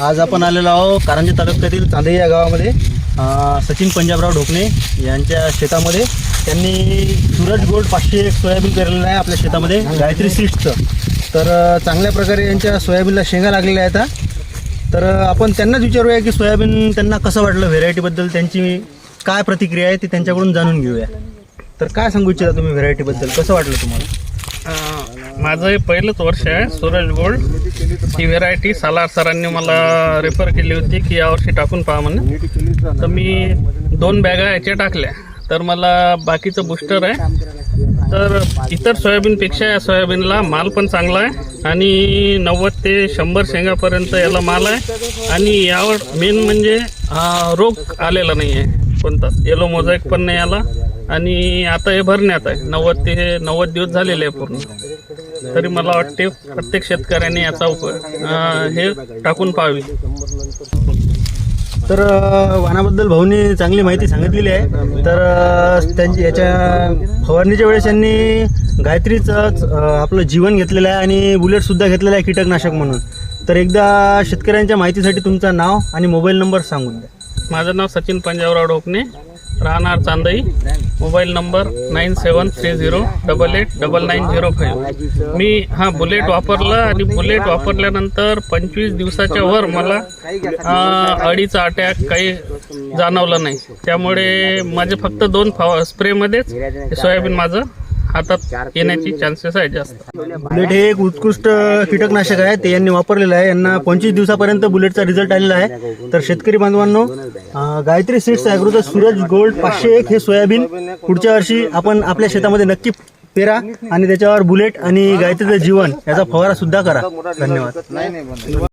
आज आपण आलेलो आहो कारंजी तालुक्यातील चांदई या गावामध्ये. सचिन पंजाबराव ढोकणे यांच्या शेतामध्ये. त्यांनी सूरज गोल्ड पाचशे एक सोयाबीन पेरलेलं आहे आपल्या शेतामध्ये गायत्री सिस्टचं तर चांगल्या प्रकारे यांच्या सोयाबीनला शेंगा लागलेल्या आहेत तर आपण त्यांनाच विचारूया की सोयाबीन त्यांना कसं वाटलं व्हेरायटीबद्दल त्यांची काय प्रतिक्रिया आहे ती त्यांच्याकडून जाणून घेऊया. तर काय सांगू इच्छिता तुम्ही व्हेरायटीबद्दल कसं वाटलं तुम्हाला? माझं हे पहिलंच वर्ष आहे सूरज गोल्ड. ही व्हेरायटी सालार सरांनी मला रेफर केली होती की यावर्षी टाकून पहा म्हणून. तर मी दोन बॅगा याच्या टाकल्या. तर मला बाकीचं बुस्टर आहे. तर इतर सोयाबीनपेक्षा या सोयाबीनला माल पण चांगला आहे आणि नव्वद ते शंभर शेंगापर्यंत याला माल आहे. आणि यावर मेन म्हणजे रोग आलेला नाही आहे कोणताच येलो मोझॅक पण नाही आला. आणि आता हे भरण्यात आहे. नव्वद ते नव्वद दिवस झालेले आहे पूर्ण. तरी मला वाटते प्रत्येक शेतकऱ्याने याचा अं, हे टाकून पाहावी. तर वाहनाबद्दल भाऊनी चांगली माहिती सांगितलेली आहे. तर त्यांची याच्या फवारणीच्या वेळेस यांनी गायत्रीचं आपलं जीवन घेतलेलं आहे आणि बुलेटसुद्धा घेतलेलं आहे कीटकनाशक म्हणून. तर एकदा शेतकऱ्यांच्या माहितीसाठी तुमचं नाव आणि मोबाईल नंबर सांगून द्या. माझं नाव सचिन पंजाबराव ढोकणे राहणार Chandai. Mobile number nine seven three zero double eight double nine zero five. मी हा बुलेट वापरला आणि बुलेट वापरल्यानंतर पंचवीस दिवसाच्या वर मला अडीचा अटॅक काही जाणवलं नाही. त्यामुळे माझे फक्त दोन फाव स्प्रेमध्येच सोयाबीन माझं हातात येण्याची चान्सेस आहे जास्त. बुलेट हे एक उत्कृष्ट कीटकनाशक आहे. ते यांनी वापरलेलं आहे. यांना पंचवीस दिवसापर्यंत बुलेटचा रिझल्ट आलेला आहे. तर शेतकरी बांधवांनो अं, गायत्री सीड्स ॲग्रोचं सूरज गोल्ड पाचशे एक हे सोयाबीन. पुढच्या वर्षी आपण आपल्या शेतामध्ये नक्की पेरा आणि त्याच्यावर बुलेट आणि गायत्रीचं जीवन याचा फवारा सुद्धा करा. धन्यवाद.